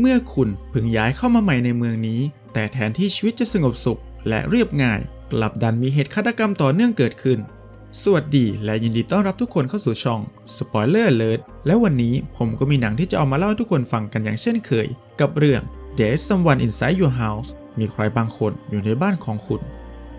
เมื่อคุณเพิ่งย้ายเข้ามาใหม่ในเมืองนี้ แต่แทนที่ชีวิตจะสงบสุข และเรียบง่าย กลับดันมีเหตุฆาตกรรมต่อเนื่องเกิดขึ้น สวัสดีและยินดีต้อนรับทุกคนเข้าสู่ช่อง Spoiler Alert และวันนี้ผมก็มีหนังที่จะเอามาเล่าให้ทุกคนฟังกันอย่างเช่นเคย กับเรื่อง There's someone inside your house มีใครบางคนอยู่ในบ้านของคุณ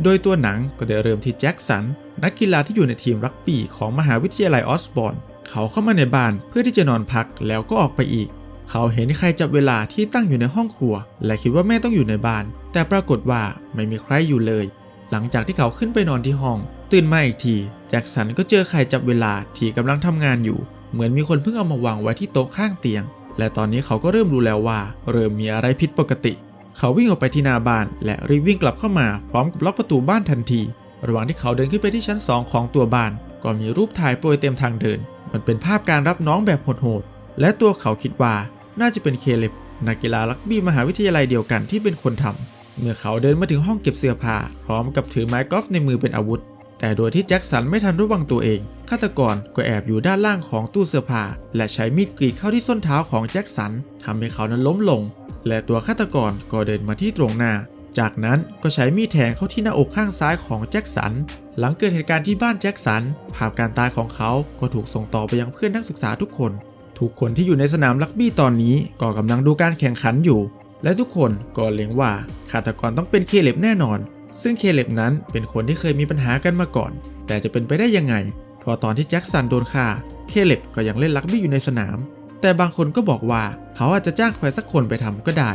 โดยตัวหนังก็ได้เริ่มที่แจ็คสัน นักกีฬาที่อยู่ในทีมรักบี้ของมหาวิทยาลัยออสบอร์นเขาเข้ามาในบ้านเพื่อที่จะนอนพักแล้วก็ออกไปอีก เขาเห็นใครจับเวลาที่ตั้งอยู่ในห้องครัว และคิดว่าแม่ต้องอยู่ในบ้าน แต่ปรากฏว่าไม่มีใครอยู่เลย หลังจากที่เขาขึ้นไปนอนที่ห้อง ตื่นมาอีกที แจ็คสันก็เจอใครจับเวลาที่กำลังทำงานอยู่ เหมือนมีคนเพิ่งเอามาวางไว้ที่โต๊ะข้างเตียง และตอนนี้เขาก็เริ่มรู้แล้วว่า เริ่มมีอะไรผิดปกติ เขาวิ่งออกไปที่หน้าบ้าน และรีบวิ่งกลับเข้ามาพร้อมกับล็อกประตูบ้านทันที ระหว่างที่เขาเดินขึ้นไปที่ชั้น 2 ของตัวบ้าน ก็มีรูปถ่ายโปรยเต็มทางเดิน มันเป็นภาพการรับน้องแบบโหดๆและตัวเขาคิดว่า น่าจะเป็นเคเลบนักกีฬารักบี้มหาวิทยาลัยเดียวกันที่เป็นคนทำเมื่อเขาเดินมาถึงห้องเก็บเสื้อผ้าพร้อมกับถือไม้กอล์ฟในมือเป็นอาวุธ แต่โดยที่แจ็คสันไม่ทันระวังตัวเองฆาตกรก็แอบอยู่ด้านล่างของตู้เสื้อผ้าและใช้มีดกรีดเข้าที่ส้นเท้าของแจ็คสันทำให้เขานั้นล้มลง และตัวฆาตกรก็เดินมาที่ตรงหน้า จากนั้นก็ใช้มีดแทงเข้าที่หน้าอกข้างซ้ายของแจ็คสันหลังเกิดเหตุการณ์ที่บ้านแจ็คสันภาพการตายของเขาก็ถูกส่งต่อไปยังเพื่อนนักศึกษาทุกคน ทุกคนที่อยู่ในสนามลักบี้ตอนนี้ก็กำลังดูการแข่งขันอยู่ และทุกคนก็เล็งว่าฆาตกรต้องเป็นเคเล็บแน่นอน ซึ่งเคเล็บนั้นเป็นคนที่เคยมีปัญหากันมาก่อน แต่จะเป็นไปได้ยังไงเพราะตอนที่แจ็คสันโดนฆ่าเคเล็บก็ยังเล่นลักบี้อยู่ในสนาม แต่บางคนก็บอกว่าเขาอาจจะจ้างใครสักคนไปทำก็ได้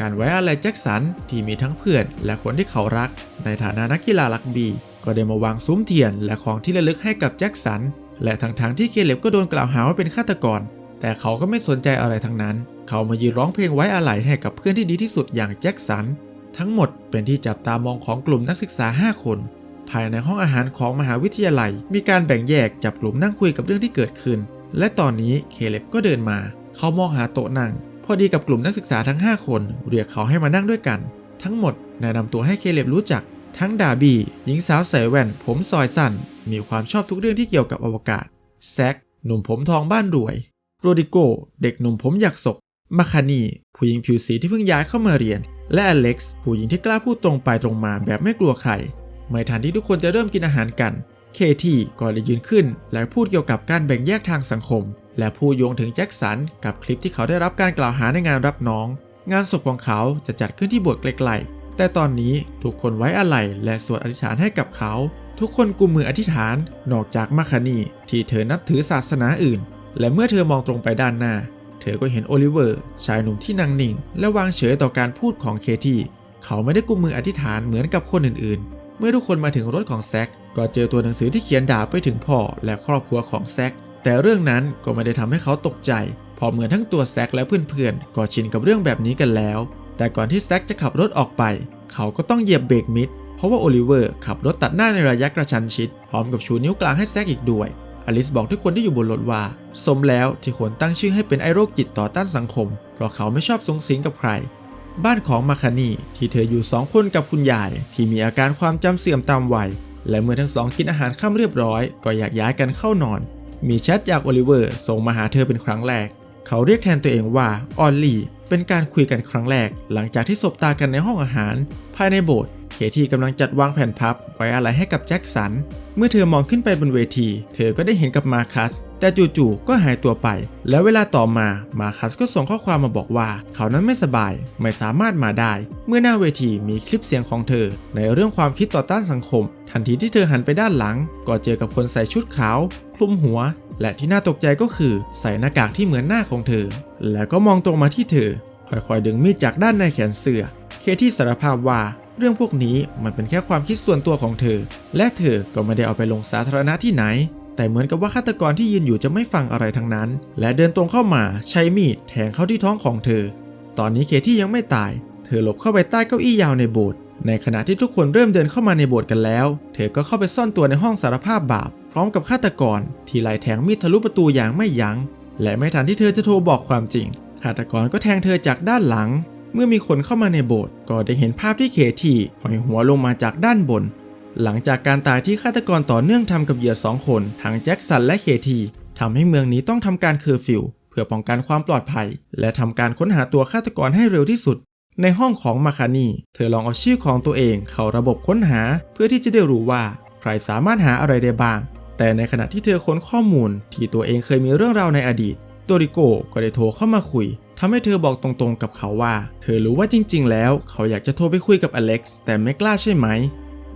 การไว้อะไรแจ็คสันที่มีทั้งเพื่อนและคนที่เขารัก ในฐานะนักกีฬาลักบี้ก็ได้มาวางซุ้มเทียนและของที่ระลึกให้กับแจ็คสัน และทั้งๆทที่เคเล็บก็โดนกล่าวหาว่าเป็นฆาตกร แต่เขาก็ไม่สนใจอะไรทั้งนั้น เขามายืนร้องเพลงไว้อาลัยให้กับเพื่อนที่ดีที่สุดอย่างแจ็คสัน ทั้งหมดเป็นที่จับตามองของกลุ่มนักศึกษา 5 คน ภายในห้องอาหารของมหาวิทยาลัย มีการแบ่งแยกจับกลุ่มนั่งคุยกับเรื่องที่เกิดขึ้น และตอนนี้เคเล็บก็เดินมา เขามองหาโต๊ะนั่ง พอดีกับกลุ่มนักศึกษาทั้ง 5 คน เรียกเขาให้มานั่งด้วยกัน ทั้งหมดแนะนำตัวให้เคเล็บรู้จัก ทั้งดาบี้หญิงสาวใส่แว่น ผมซอยสั้น มีความชอบทุกเรื่องที่เกี่ยวกับอวกาศ แซคหนุ่มผมทองบ้านรวย โรดิโก เด็กหนุ่มผมอยากศกมาคานี ผู้หญิงผิวสีที่เพิ่งย้ายเข้ามาเรียน และอเล็กซ์ ผู้หญิงที่กล้าพูดตรงไปตรงมาแบบไม่กลัวใคร ไม่ทันที่ทุกคนจะเริ่มกินอาหารกัน เคที่ก็เลยยืนขึ้น และพูดเกี่ยวกับการแบ่งแยกทางสังคม และพูดโยงถึงแจ็คสันกับคลิปที่เขาได้รับการกล่าวหาในงานรับน้อง งานศพของเขาจะจัดขึ้นที่บสถ์ไกล แต่ตอนนี้ทุกคนไว้อาลัยและสวดอธิษฐานให้กับเขา ทุกคนกุมมืออธิษฐานนอกจากมาคานีที่เธอนับถือศาสนาอื่น และเมื่อเธอมองตรงไปด้านหน้า เธอก็เห็นโอลิเวอร์ ชายหนุ่มที่นั่งนิ่ง และวางเฉยต่อการพูดของเคที่เขาไม่ได้กุมมืออธิษฐานเหมือนกับคนอื่นๆ เมื่อทุกคนมาถึงรถของแซคก็เจอตัวหนังสือที่เขียนด่าไปถึงพ่อและครอบครัวของแซคแต่เรื่องนั้นก็ไม่ได้ทำให้เขาตกใจเพราะเหมือนทั้งตัวแซคและเพื่อนๆ ก็ชินกับเรื่องแบบนี้กันแล้ว แต่ก่อนที่แซคจะขับรถออกไป เขาก็ต้องเหยียบเบรกมิด เพราะว่าโอลิเวอร์ขับรถตัดหน้าในระยะกระชั้นชิด พร้อมกับชูนิ้วกลางให้แซคอีกด้วย อลิสบอกทุกคนที่อยู่บนรถว่า สมแล้วที่ควรตั้งชื่อให้เป็นไอโรคจิตต่อต้านสังคม เพราะเขาไม่ชอบสงสิงกับใคร บ้านของมาคานีที่เธออยู่สองคนกับคุณยาย ที่มีอาการความจำเสื่อมตามวัย และเมื่อทั้งสองกินอาหารค่ำเรียบร้อย ก็อยากย้ายกันเข้านอน มีแชทจากโอลิเวอร์ส่งมาหาเธอเป็นครั้งแรก เขาเรียกแทนตัวเองว่าออลลี่ เป็นการคุยกันครั้งแรก หลังจากที่สบตากันในห้องอาหาร ภายในโบสถ์เคที่กำลังจัดวางแผ่นพับไว้อะไรให้กับแจ็คสัน เมื่อเธอมองขึ้นไปบนเวที เธอก็ได้เห็นกับมาคัส แต่จู่ๆก็หายตัวไป แล้วเวลาต่อมามาคัสก็ส่งข้อความมาบอกว่า เขานั้นไม่สบายไม่สามารถมาได้ เมื่อหน้าเวทีมีคลิปเสียงของเธอ ในเรื่องความคิดต่อต้านสังคม ทันทีที่เธอหันไปด้านหลัง ก็เจอกับคนใส่ชุดขาว คลุมหัว และที่น่าตกใจก็คือใส่หน้ากากที่เหมือนหน้าของเธอ แล้วก็มองตรงมาที่เธอ ค่อยๆดึงมีดจากด้านในแขนเสื้อ เคที่สารภาพว่าเรื่องพวกนี้มันเป็นแค่ความคิดส่วนตัวของเธอ และเธอก็ไม่ได้เอาไปลงสาธารณะที่ไหน แต่เหมือนกับว่าฆาตกรที่ยืนอยู่จะไม่ฟังอะไรทั้งนั้น และเดินตรงเข้ามาใช้มีดแทงเข้าที่ท้องของเธอ ตอนนี้เคที่ยังไม่ตาย เธอหลบเข้าไปใต้เก้าอี้ยาวในโบสถ์ในขณะที่ทุกคนเริ่มเดินเข้ามาในโบสถ์กันแล้ว เธอก็เข้าไปซ่อนตัวในห้องสารภาพบาป พร้อมกับฆาตกรที่ไล่แทงมีดทะลุประตูอย่างไม่ยัง้ง และไม่ทันที่เธอจะโทรบอกความจริงฆาตกรก็แทงเธอจากด้านหลัง เมื่อมีคนเข้ามาในโบสถ์ก็ได้เห็นภาพที่เคที่หอยหัวลงมาจากด้านบน หลังจากการตายที่ฆาตกรต่อเนื่องทำกับเหยื่อสองคนทั้งแจ็คสันและเคทีทำให้เมืองนี้ต้องทำการเคอร์ฟิวเพื่อป้องกันความปลอดภัย และทำการค้นหาตัวฆาตกรให้เร็วที่สุด ในห้องของมาคานีเธอลองเอาชื่อของตัวเองเข้าระบบค้นหา เพื่อที่จะได้รู้ว่า ใครสามารถหาอะไรได้บ้าง แต่ในขณะที่เธอค้นข้อมูลที่ตัวเองเคยมีเรื่องราวในอดีต โดริโกก็ได้โทรเข้ามาคุยทำให้เธอบอกตรงๆกับเขาว่า เธอรู้ว่าจริง ๆ แล้ว เขาอยากจะโทรไปคุยกับอเล็กซ์แต่ไม่กล้าใช่ไหม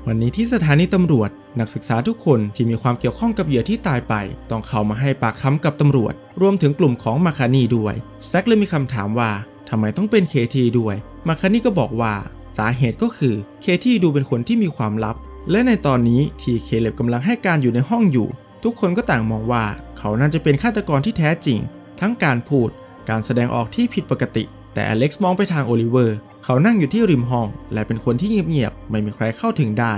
วันนี้ที่สถานีตำรวจ นักศึกษาทุกคนที่มีความเกี่ยวข้องกับเหยื่อที่ตายไป ต้องเข้ามาให้ปากคำกับตำรวจ รวมถึงกลุ่มของมาคานีด้วยแซคเลยมีคำถามว่าทำไมต้องเป็นเคทีด้วยมาคานีก็บอกว่า สาเหตุก็คือเคทีดูเป็นคนที่มีความลับ และในตอนนี้ที่เคเลบกำลังให้การอยู่ในห้องอยู่ ทุกคนก็ต่างมองว่า เขาน่าจะเป็นฆาตกรที่แท้จริง ทั้งการพูด การแสดงออกที่ผิดปกติ แต่อเล็กซ์มองไปทางโอลิเวอร์ เขานั่งอยู่ที่ริมห้อง และเป็นคนที่เงียบๆ ไม่มีใครเข้าถึงได้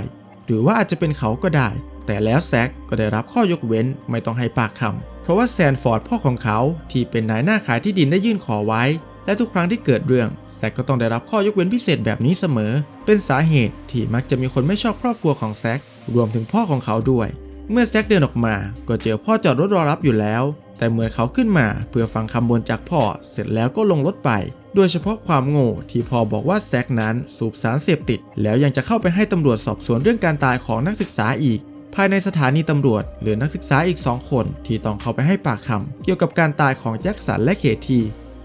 หรือว่าอาจจะเป็นเขาก็ได้ แต่แล้วแซกก็ได้รับข้อยกเว้นไม่ต้องให้ปากคำเพราะว่าแซนฟอร์ดพ่อของเขาที่เป็นนายหน้าขายที่ดินได้ยื่นขอไว้ และทุกครั้งที่เกิดเรื่องแซกก็ต้องได้รับข้อยกเว้นพิเศษแบบนี้เสมอ เป็นสาเหตุที่มักจะมีคนไม่ชอบครอบครัวของแซกรวมถึงพ่อของเขาด้วย เมื่อแซกเดินออกมา ก็เจอพ่อจอดรถรอรับอยู่แล้ว แต่เหมือนเขาขึ้นมาเพื่อฟังคำบ่นจากพ่อ เสร็จแล้วก็ลงรถไป โดยเฉพาะความโง่ที่พ่อบอกว่าแซกนั้นสูบสารเสพติด แล้วยังจะเข้าไปให้ตำรวจสอบสวนเรื่องการตายของนักศึกษาอีกภายในสถานีตำรวจเหลือนักศึกษาอีกสองคนที่ต้องเข้าไปให้ปากคำเกี่ยวกับการตายของแจ็คสันและเคที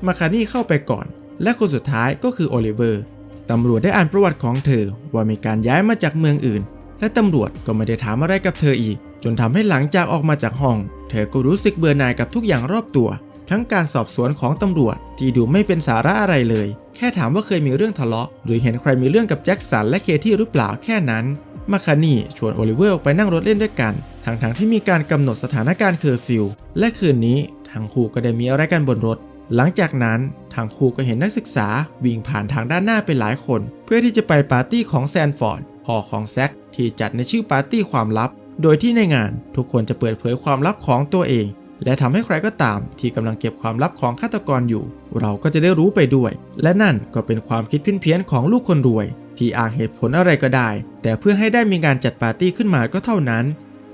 มาคานี่เข้าไปก่อน และคนสุดท้ายก็คือโอลิเวอร์ตำรวจได้อ่านประวัติของเธอว่ามีการย้ายมาจากเมืองอื่น และตำรวจก็ไม่ได้ถามอะไรกับเธออีก จนทำให้หลังจากออกมาจากห้อง เธอก็รู้สึกเบื่อหน่ายกับทุกอย่างรอบตัว ทั้งการสอบสวนของตำรวจที่ดูไม่เป็นสาระอะไรเลย แค่ถามว่าเคยมีเรื่องทะเลาะ หรือเห็นใครมีเรื่องกับแจ็คสันและเคที่หรือเปล่าแค่นั้นมาคานี่ชวนโอลิเวอร์ออกไปนั่งรถเล่นด้วยกัน ทั้งๆทที่มีการกำหนดสถานการณ์เคอร์ฟิว และคืนนี้ทั้งคู่ก็ได้มีอะไรกันบนรถ หลังจากนั้นทั้งครูก็เห็นนักศึกษาวิ่งผ่านทางด้านหน้าไปหลายคน เพื่อที่จะไปปาร์ตี้ของแซนฟอร์ดพ่อของแซคที่จัดในชื่อปาร์ตี้ความลับ โดยที่ในงานทุกคนจะเปิดเผยความลับของตัวเอง และทำให้ใครก็ตามที่กำลังเก็บความลับของฆาตกรอยู่ เราก็จะได้รู้ไปด้วย และนั่นก็เป็นความคิดเพี้ยนๆของลูกคนรวย ที่อ้างเหตุผลอะไรก็ได้ แต่เพื่อให้ได้มีการจัดปาร์ตี้ขึ้นมาก็เท่านั้น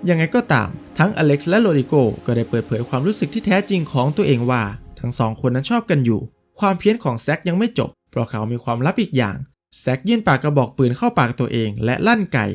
ยังไงก็ตาม ทั้งอเล็กซ์และโรดิโกก็ได้เปิดเผยความรู้สึกที่แท้จริงของตัวเองว่า ทั้งสองคนนั้นชอบกันอยู่ ความเพี้ยนของแซกยังไม่จบ เพราะเขามีความลับอีกอย่าง แซกยื่นปากกระบอกปืนเข้าปากตัวเอง และลั่นไก่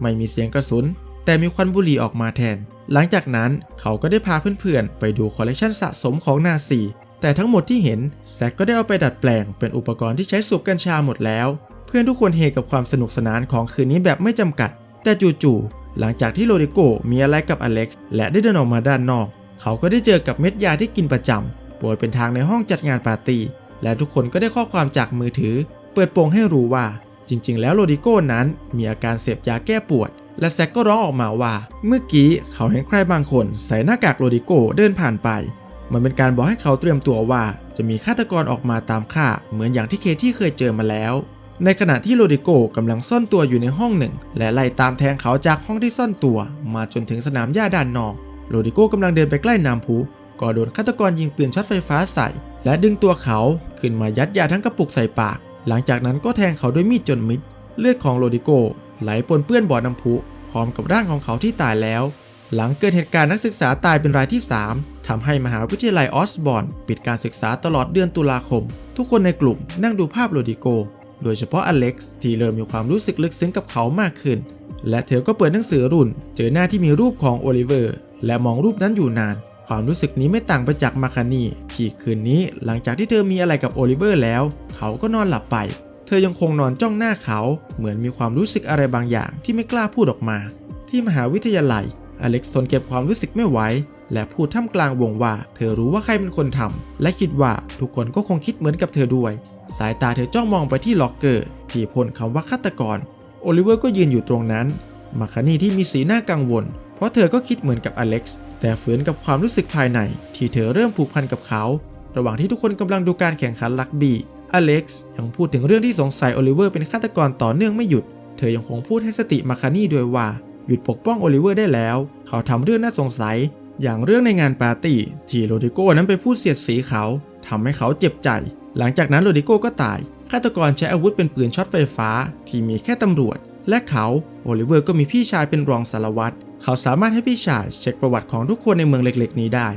ไม่มีเสียงกระสุน แต่มีควันบุหรี่ออกมาแทน หลังจากนั้นเขาก็ได้พาเพื่อนๆ ไปดูคอลเลกชันสะสมของนาซี แต่ทั้งหมดที่เห็นแซกก็ได้เอาไปดัดแปลง เป็นอุปกรณ์ที่ใช้สูบกัญชาหมดแล้ว เพื่อนทุกคนเฮกับความสนุกสนานของคืนนี้แบบไม่จำกัด แต่จู่ๆหลังจากที่โรดิโกมีอะไรกับอเล็กซ์และได้เดินออกมาด้านนอก เขาก็ได้เจอกับเม็ดยาที่กินประจำ ป่วยเป็นทางในห้องจัดงานปาร์ตี้ และทุกคนก็ได้ข้อความจากมือถือ เปิดโปงให้รู้ว่า จริง ๆ แล้วโรดิโก้นั้นมีอาการเสพยาแก้ปวด และแซกก็ร้องออกมาว่า เมื่อกี้เขาเห็นใครบางคนใส่หน้ากากโรดิโก้เดินผ่านไป มันเป็นการบอกให้เขาเตรียมตัวว่า จะมีฆาตกรออกมาตามฆ่า เหมือนอย่างที่เคที่เคยเจอมาแล้ว ในขณะที่โรดิโก้กำลังซ่อนตัวอยู่ในห้องหนึ่ง และไล่ตามแทงเขาจากห้องที่ซ่อนตัว มาจนถึงสนามหญ้าด้านนอกโรดิโก้กำลังเดินไปใกล้น้ำพุ ก็โดนฆาตกรยิงปืนช็อตไฟฟ้าใส่ และดึงตัวเขาขึ้นมายัดยาทั้งกระปุกใส่ปาก หลังจากนั้นก็แทงเขาด้วยมีดจนมิด เลือดของโรดิโก ไหลปนเปื้อนบ่อน้ำพุ พร้อมกับร่างของเขาที่ตายแล้ว หลังเกิดเหตุการณ์นักศึกษาตายเป็นรายที่ 3ทำให้มหาวิทยาลัยออสบอนปิดการศึกษาตลอดเดือนตุลาคม ทุกคนในกลุ่มนั่งดูภาพโรดิโก โดยเฉพาะอเล็กซ์ที่เริ่มมีความรู้สึกลึกซึ้งกับเขามากขึ้น และเธอก็เปิดหนังสือรุ่น เจอหน้าที่มีรูปของโอลิเวอร์และมองรูปนั้นอยู่นาน ความรู้สึกนี้ไม่ต่างไปจากมาคานีที่คืนนี้หลังจากที่เธอมีอะไรกับโอลิเวอร์แล้ว เขาก็นอนหลับไป เธอยังคงนอนจ้องหน้าเขา เหมือนมีความรู้สึกอะไรบางอย่างที่ไม่กล้าพูดออกมา ที่มหาวิทยาลัย อเล็กซ์ทนเก็บความรู้สึกไม่ไหวและพูดท่ามกลางวงว่า เธอรู้ว่าใครเป็นคนทำและคิดว่าทุกคนก็คงคิดเหมือนกับเธอด้วย สายตาเธอจ้องมองไปที่ล็อกเกอร์ที่พ่นคำว่าฆาตกร โอลิเวอร์ก็ยืนอยู่ตรงนั้นมาคานีที่มีสีหน้ากังวล เพราะเธอก็คิดเหมือนกับอเล็กซ์ แต่ฝืนกับความรู้สึกภายใน ที่เธอเริ่มผูกพันกับเขา ระหว่างที่ทุกคนกำลังดูการแข่งขันลักบี้อเล็กซ์ยังพูดถึงเรื่องที่สงสัยโอลิเวอร์เป็นฆาตกรต่อเนื่องไม่หยุด เธอยังคงพูดให้สติมาคานี่ด้วยว่า หยุดปกป้องโอลิเวอร์ได้แล้ว เขาทำเรื่องน่าสงสัย อย่างเรื่องในงานปาร์ตี้ที่โรดิโก้นั้นไปพูดเสียดสีเขาทำให้เขาเจ็บใจ หลังจากนั้นโรดิโก้ก็ตายฆาตกรใช้อาวุธเป็นปืนช็อตไฟฟ้า ที่มีแค่ตำรวจ และเขาโอลิเวอร์ก็มีพี่ชายเป็นรองสารวัตร เขาสามารถให้พี่ชายเช็คประวัติของทุกคนในเมืองเล็กๆ นี้ได้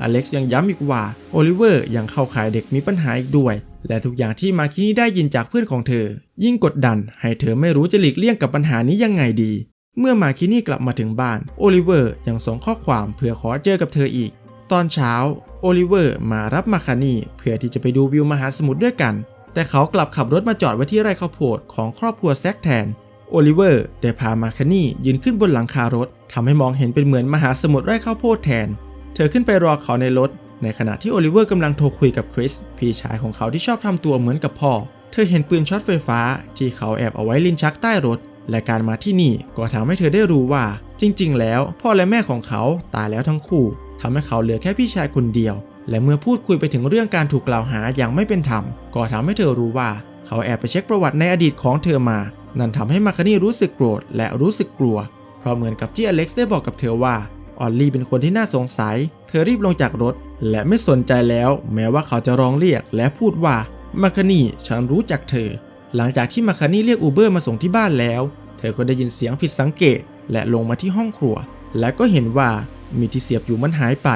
อเล็กซ์ยังย้ำอีกว่าโอลิเวอร์ยังเข้าข่ายเด็กมีปัญหาอีกด้วย และทุกอย่างที่มาคินี่ได้ยินจากเพื่อนของเธอ ยิ่งกดดันให้เธอไม่รู้จะหลีกเลี่ยงกับปัญหานี้ยังไงดี เมื่อมาคินี่กลับมาถึงบ้านโอลิเวอร์ยังส่งข้อความเพื่อขอเจอกับเธออีก ตอนเช้าโอลิเวอร์มารับมาคานี่เพื่อที่จะไปดูวิวมหาสมุทรด้วยกัน แต่เขากลับขับรถมาจอดไว้ที่ไร่ข้าวโพดของครอบครัวแซกแทนโอลิเวอร์ได้พามาคานี่ยืนขึ้นบนหลังคารถ ทำให้มองเห็นเป็นเหมือนมหาสมุทรไร่ข้าวโพดแทน เธอขึ้นไปรอเขาในรถ ในขณะที่โอลิเวอร์กำลังโทรคุยกับคริสพี่ชายของเขาที่ชอบทำตัวเหมือนกับพ่อ เธอเห็นปืนช็อตไฟฟ้า ที่เขาแอบเอาไว้ลิ้นชักใต้รถ และการมาที่นี่ก็ทำให้เธอได้รู้ว่า จริง ๆ แล้ว พ่อและแม่ของเขาตายแล้วทั้งคู่ทำให้เขาเหลือแค่พี่ชายคนเดียว และเมื่อพูดคุยไปถึงเรื่องการถูกกล่าวหาอย่างไม่เป็นธรรม ก็ทำให้เธอรู้ว่า เขาแอบไปเช็คประวัติในอดีตของเธอมา นั่นทำให้มาคานี่รู้สึกโกรธและรู้สึกกลัว เพราะเหมือนกับที่อเล็กซ์ได้บอกกับเธอว่าออลลี่เป็นคนที่น่าสงสัย เธอรีบลงจากรถ และไม่สนใจแล้ว แม้ว่าเขาจะร้องเรียกและพูดว่ามาคานี่ฉันรู้จักเธอ หลังจากที่มาคานี่เรียกอูเบอร์มาส่งที่บ้านแล้ว เธอก็ได้ยินเสียงผิดสังเกต และลงมาที่ห้องครัว และก็เห็นว่ามีที่เสียบอยู่มันหายไป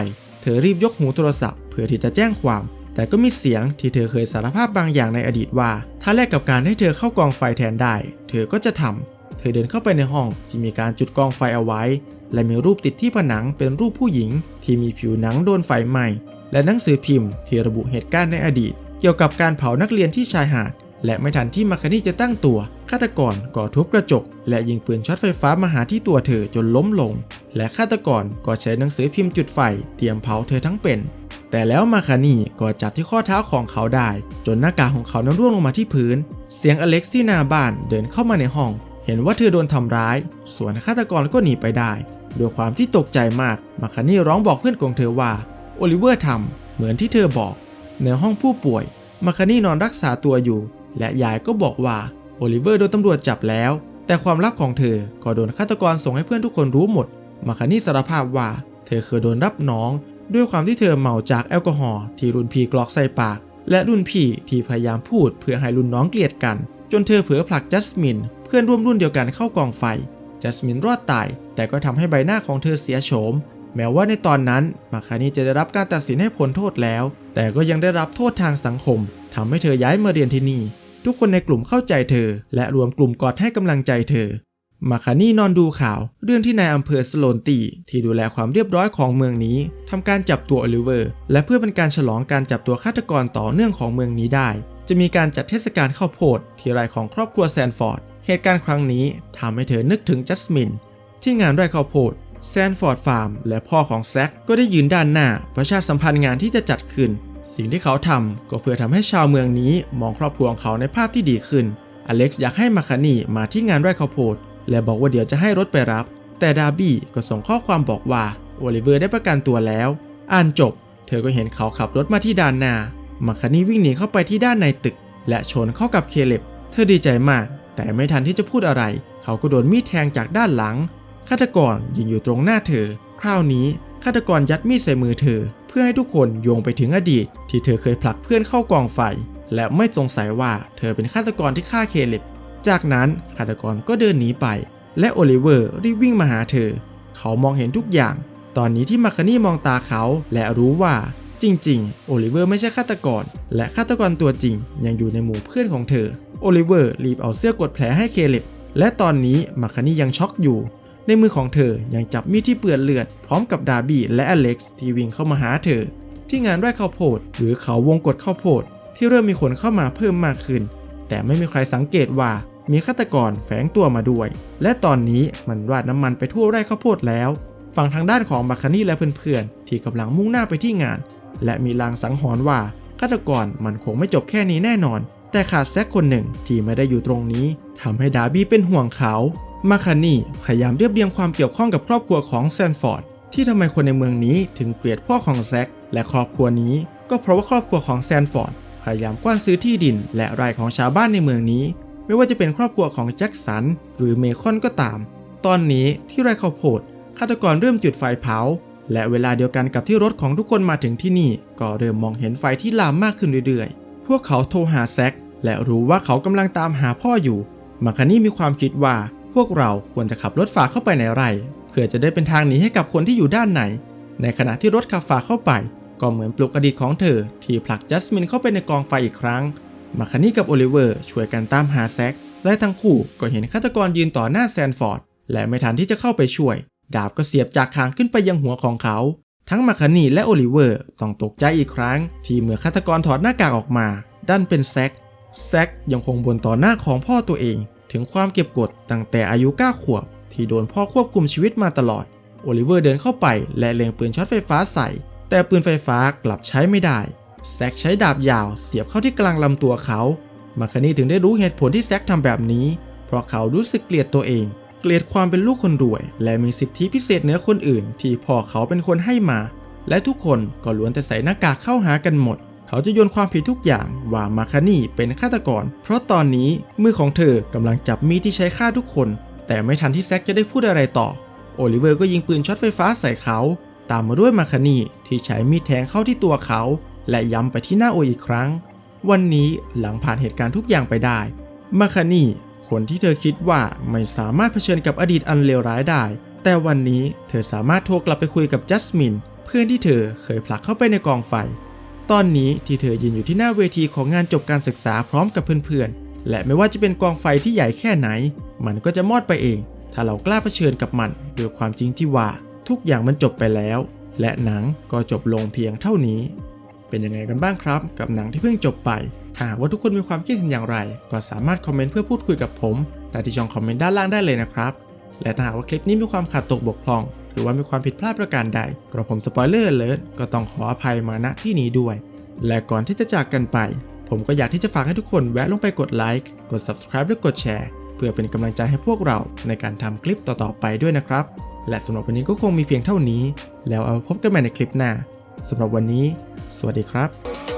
เธอรีบยกหูโทรศัพท์ เพื่อที่จะแจ้งความ แต่ก็มีเสียงที่เธอเคยสารภาพบางอย่างในอดีตว่า ถ้าแลกกับการให้เธอเข้ากองไฟแทนได้ เธอก็จะทำ เธอเดินเข้าไปในห้องที่มีการจุดกองไฟเอาไว้ และมีรูปติดที่ผนังเป็นรูปผู้หญิง ที่มีผิวหนังโดนไฟไหม้และหนังสือพิมพ์ที่ระบุเหตุการณ์ในอดีต เกี่ยวกับการเผานักเรียนที่ชายหาด และไม่ทันที่มาคานี่จะตั้งตัวฆาตกรก็ทุบกระจก และยิงปืนช็อตไฟฟ้ามาหาที่ตัวเธอจนล้มลง และฆาตกรก็ใช้หนังสือพิมพ์จุดไฟเตรียมเผาเธอทั้งเป็น แต่แล้วมาคานี่ก็จับที่ข้อเท้าของเขาได้ จนหน้ากากของเขานั้นร่วงลงมาที่พื้น เสียงอเล็กซี่นาบ้านเดินเข้ามาในห้อง เห็นว่าเธอโดนทำร้าย ส่วนฆาตกรก็หนีไปได้ ด้วยความที่ตกใจมากมาคานี่ร้องบอกเพื่อนของเธอว่าโอลิเวอร์ทำเหมือนที่เธอบอก ในห้องผู้ป่วย มาคานี่นอนรักษาตัวอยู่ และยายก็บอกว่าโอลิเวอร์โดนตำรวจจับแล้ว แต่ความลับของเธอก็โดนฆาตกรส่งให้เพื่อนทุกคนรู้หมด มาคานี่สารภาพว่า เธอเคยโดนรับน้อง ด้วยความที่เธอเมาจากแอลกอฮอล์ที่รุ่นพี่กรอกใส่ปาก และรุ่นพี่ที่พยายามพูดเพื่อให้รุ่นน้องเกลียดกัน จนเธอเผลอผลักจัสมิน พื่อนร่วมรุ่นเดียวกันเข้ากองไฟจัสมินรอดตาย แต่ก็ทำให้ใบหน้าของเธอเสียโฉม แม้ว่าในตอนนั้นมาคานีจะได้รับการตัดสินให้พ้นโทษแล้ว แต่ก็ยังได้รับโทษทางสังคมทำให้เธอย้ายมาเรียนที่นี่ ทุกคนในกลุ่มเข้าใจเธอ และรวมกลุ่มกอดให้กำลังใจเธอมาคานี่นอนดูข่าว เรื่องที่นายอำเภอสโลนตี ที่ดูแลความเรียบร้อยของเมืองนี้ทำการจับตัวโอลิเวอร์ และเพื่อเป็นการฉลองการจับตัวฆาตกรต่อเนื่องของเมืองนี้ได้ จะมีการจัดเทศกาลข้าวโพดที่ไร่ของครอบครัวแซนฟอร์ด เหตุการณ์ครั้งนี้ทำให้เธอนึกถึงจัสมินที่งานไร่ข้าวโพดแซนฟอร์ดฟาร์มและพ่อของแซคก็ได้ยืนด้านหน้า ประชาสัมพันธ์งานที่จะจัดขึ้น สิ่งที่เขาทำก็เพื่อทำให้ชาวเมืองนี้มองครอบครัวของเขาในภาพที่ดีขึ้น อเล็กซ์อยากให้มาคานีมาที่งานไร่ข้าวโพดและบอกว่าเดี๋ยวจะให้รถไปรับ แต่ดาร์บี้ก็ส่งข้อความบอกว่าโอลิเวอร์ได้ประกันตัวแล้ว อ่านจบ เธอก็เห็นเขาขับรถมาที่ด้านหน้ามาคานีวิ่งหนีเข้าไปที่ด้านในตึก และชนเข้ากับเคเล็บ เธอดีใจมาก แต่ไม่ทันที่จะพูดอะไร เขาก็โดนมีดแทงจากด้านหลัง ฆาตกรยืนอยู่ตรงหน้าเธอ คราวนี้ฆาตกรยัดมีดใส่มือเธอ เพื่อให้ทุกคนโยงไปถึงอดีต ที่เธอเคยผลักเพื่อนเข้ากองไฟ และไม่สงสัยว่าเธอเป็นฆาตกรที่ฆ่าเคเล็บจากนั้นฆาตกรก็เดินหนีไป และโอลิเวอร์รีบวิ่งมาหาเธอ เขามองเห็นทุกอย่าง ตอนนี้ที่มาคานี่มองตาเขาและรู้ว่าจริงๆ โอลิเวอร์ไม่ใช่ฆาตกร และฆาตกรตัวจริงยังอยู่ในหมู่เพื่อนของเธอ โอลิเวอร์รีบเอาเสื้อกดแผลให้เคเล็บและตอนนี้มาคานี่ยังช็อกอยู่ ในมือของเธอยังจับมีดที่เปื้อนเลือด พร้อมกับดาร์บี้และอเล็กซ์ที่วิ่งเข้ามาหาเธอ ที่งานไร่ข้าวโพด หรือเขาวงกฏข้าวโพด ที่เริ่มมีคนเข้ามาเพิ่มมากขึ้น แต่ไม่มีใครสังเกตว่ามีฆาตกรแฝงตัวมาด้วย และตอนนี้มันราดน้ำมันไปทั่วไร่ข้าวโพดแล้วฝั่งทางด้านของบัคคานี่และเพื่อนๆที่กำลังมุ่งหน้าไปที่งาน และมีลางสังหรณ์ว่าฆาตกรมันคงไม่จบแค่นี้แน่นอน แต่ขาดแซกคนหนึ่งที่ไม่ได้อยู่ตรงนี้ทำให้ดาร์บี้เป็นห่วงเขามาคานี่พยายามเรียบเรียงความเกี่ยวข้องกับครอบครัวของแซนฟอร์ดที่ทำไมคนในเมืองนี้ถึงเกลียดพ่อของแซกและครอบครัวนี้ ก็เพราะว่าครอบครัวของแซนฟอร์ดพยายามกว้านซื้อที่ดิน และไร่ของชาวบ้านในเมืองนี้ ไม่ว่าจะเป็นครอบครัวของแจ็คสันหรือเมคอนก็ตาม ตอนนี้ที่ไร่ข้าวโพดฆาตกรเริ่มจุดไฟเผา และเวลาเดียวกันกับที่รถของทุกคนมาถึงที่นี่ ก็เริ่มมองเห็นไฟที่ลามมากขึ้นเรื่อยๆ พวกเขาโทรหาแซก และรู้ว่าเขากำลังตามหาพ่ออยู่มาคานี่มีความคิดว่าพวกเราควรจะขับรถฝ่าเข้าไปในไร่เพื่อจะได้เป็นทางหนีให้กับคนที่อยู่ด้านใน ในขณะที่รถขับฝ่าเข้าไป ก็เหมือนปลุกอดีตของเธอ ที่ผลักจัสมินเข้าไปในกองไฟอีกครั้ง มาคานี่กับโอลิเวอร์ช่วยกันตามหาแซกและทั้งคู่ก็เห็นฆาตกรยืนต่อหน้าแซนฟอร์ด และไม่ทันที่จะเข้าไปช่วย ดาบก็เสียบจากคางขึ้นไปยังหัวของเขา ทั้งมาคานี่และโอลิเวอร์ต้องตกใจอีกครั้ง ที่เมื่อฆาตกรถอดหน้ากากออกมา ดันเป็นแซก แซกยังคงบ่นต่อหน้าของพ่อตัวเอง ถึงความเก็บกดตั้งแต่อายุ 9 ขวบ ที่โดนพ่อควบคุมชีวิตมาตลอด โอลิเวอร์เดินเข้าไปและเล็งปืนช็อตไฟฟ้าใส่ แต่ปืนไฟฟ้ากลับใช้ไม่ได้ แซกใช้ดาบยาวเสียบเข้าที่กลางลำตัวเขา มาคานี่ถึงได้รู้เหตุผลที่แซกทำแบบนี้ เพราะเขารู้สึกเกลียดตัวเอง เกลียดความเป็นลูกคนรวย และมีสิทธิพิเศษเหนือคนอื่น ที่พ่อเขาเป็นคนให้มา และทุกคนก็ล้วนแต่ใส่หน้ากากเข้าหากันหมด เขาจะโยนความผิดทุกอย่างว่ามาคานี่เป็นฆาตกร เพราะตอนนี้มือของเธอกำลังจับมีดที่ใช้ฆ่าทุกคน แต่ไม่ทันที่แซกจะได้พูดอะไรต่อ โอลิเวอร์ก็ยิงปืนช็อตไฟฟ้าใส่เขา ตามมาด้วยมาคานี่ที่ใช้มีดแทงเข้าที่ตัวเขา และย้ำไปที่หน้าโออีกครั้ง วันนี้หลังผ่านเหตุการณ์ทุกอย่างไปได้มาคานี่คนที่เธอคิดว่าไม่สามารถเผชิญกับอดีตอันเลวร้ายได้ แต่วันนี้เธอสามารถโทรกลับไปคุยกับจัสมินเพื่อนที่เธอเคยผลักเข้าไปในกองไฟ ตอนนี้ที่เธอยืนอยู่ที่หน้าเวทีของงานจบการศึกษาพร้อมกับเพื่อนๆ และไม่ว่าจะเป็นกองไฟที่ใหญ่แค่ไหน มันก็จะมอดไปเอง ถ้าเรากล้าเผชิญกับมันด้วยความจริงที่ว่า ทุกอย่างมันจบไปแล้ว และหนังก็จบลงเพียงเท่านี้ เป็นยังไงกันบ้างครับ กับหนังที่เพิ่งจบไปถ้าหากว่าทุกคนมีความคิดเห็นอย่างไร ก็สามารถคอมเมนต์เพื่อพูดคุยกับผมได้ที่ช่องคอมเมนต์ด้านล่างได้เลยนะครับ และถ้าหากว่าคลิปนี้มีความขาดตกบกพร่อง หรือว่ามีความผิดพลาดประการใดกระผมสปอยเลอร์เลยก็ต้องขออภัยมาณที่นี้ด้วย และก่อนที่จะจากกันไป ผมก็อยากที่จะฝากให้ทุกคนแวะลงไปกดไลค์กด subscribe และกดแชร์ เพื่อเป็นกำลังใจให้พวกเราในการทำคลิปต่อๆไปด้วยนะครับ และสำหรับวันนี้ก็คงมีเพียงเท่านี้ แล้วเอาพบกันใหม่ในคลิปหน้าสำหรับวันนี้ สวัสดีครับ